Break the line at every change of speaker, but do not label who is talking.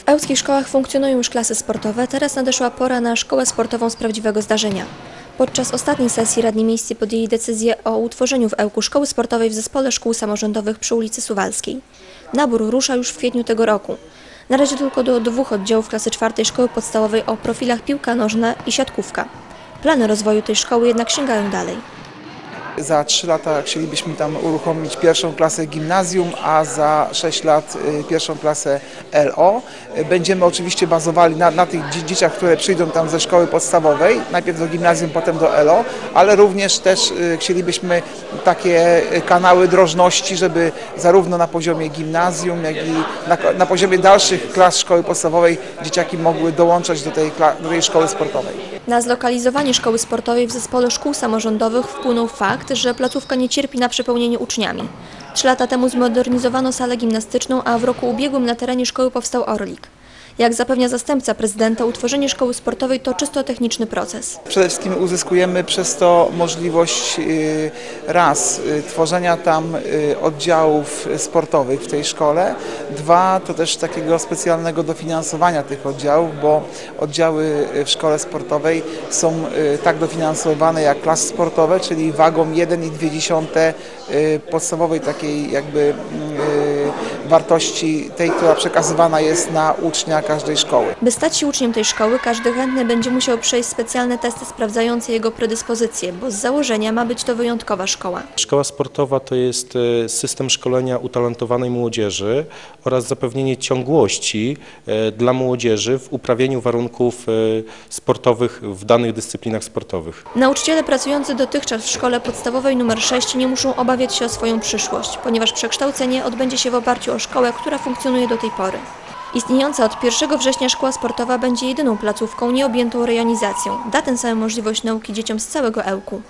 W ełskich szkołach funkcjonują już klasy sportowe, teraz nadeszła pora na szkołę sportową z prawdziwego zdarzenia. Podczas ostatniej sesji radni miejscy podjęli decyzję o utworzeniu w Ełku szkoły sportowej w Zespole Szkół Samorządowych przy ulicy Suwalskiej. Nabór rusza już w kwietniu tego roku. Na razie tylko do dwóch oddziałów klasy czwartej szkoły podstawowej o profilach piłka nożna i siatkówka. Plany rozwoju tej szkoły jednak sięgają dalej.
Za 3 lata chcielibyśmy tam uruchomić pierwszą klasę gimnazjum, a za 6 lat y, pierwszą klasę LO. Będziemy oczywiście bazowali na, na tych dzie- dzieciach, które przyjdą tam ze szkoły podstawowej, najpierw do gimnazjum, potem do LO, ale również też y, chcielibyśmy takie y, kanały drożności, żeby zarówno na poziomie gimnazjum, jak i na, na poziomie dalszych klas szkoły podstawowej dzieciaki mogły dołączać do tej, do tej szkoły sportowej.
Na zlokalizowanie szkoły sportowej w Zespole Szkół Samorządowych wpłynął fakt, że placówka nie cierpi na przepełnienie uczniami. Trzy lata temu zmodernizowano salę gimnastyczną, a w roku ubiegłym na terenie szkoły powstał Orlik. Jak zapewnia zastępca prezydenta, utworzenie szkoły sportowej to czysto techniczny proces.
Przede wszystkim uzyskujemy przez to możliwość y, raz y, tworzenia tam y, oddziałów sportowych w tej szkole, dwa to też takiego specjalnego dofinansowania tych oddziałów, bo oddziały w szkole sportowej są tak dofinansowane jak klasy sportowe, czyli wagą 1,2 y, podstawowej takiej jakby wartości tej, która przekazywana jest na ucznia każdej szkoły.
By stać się uczniem tej szkoły, każdy chętny będzie musiał przejść specjalne testy sprawdzające jego predyspozycje, bo z założenia ma być to wyjątkowa szkoła.
Szkoła sportowa to jest e, system szkolenia utalentowanej młodzieży oraz zapewnienie ciągłości e, dla młodzieży w uprawianiu warunków e, sportowych w danych dyscyplinach sportowych.
Nauczyciele pracujący dotychczas w szkole podstawowej nr 6 nie muszą obawiać się o swoją przyszłość, ponieważ przekształcenie odbędzie się w oparciu o szkołę, która funkcjonuje do tej pory. Istniejąca od 1 września szkoła sportowa będzie jedyną placówką nieobjętą rejonizacją. Da ten samą możliwość nauki dzieciom z całego Ełku.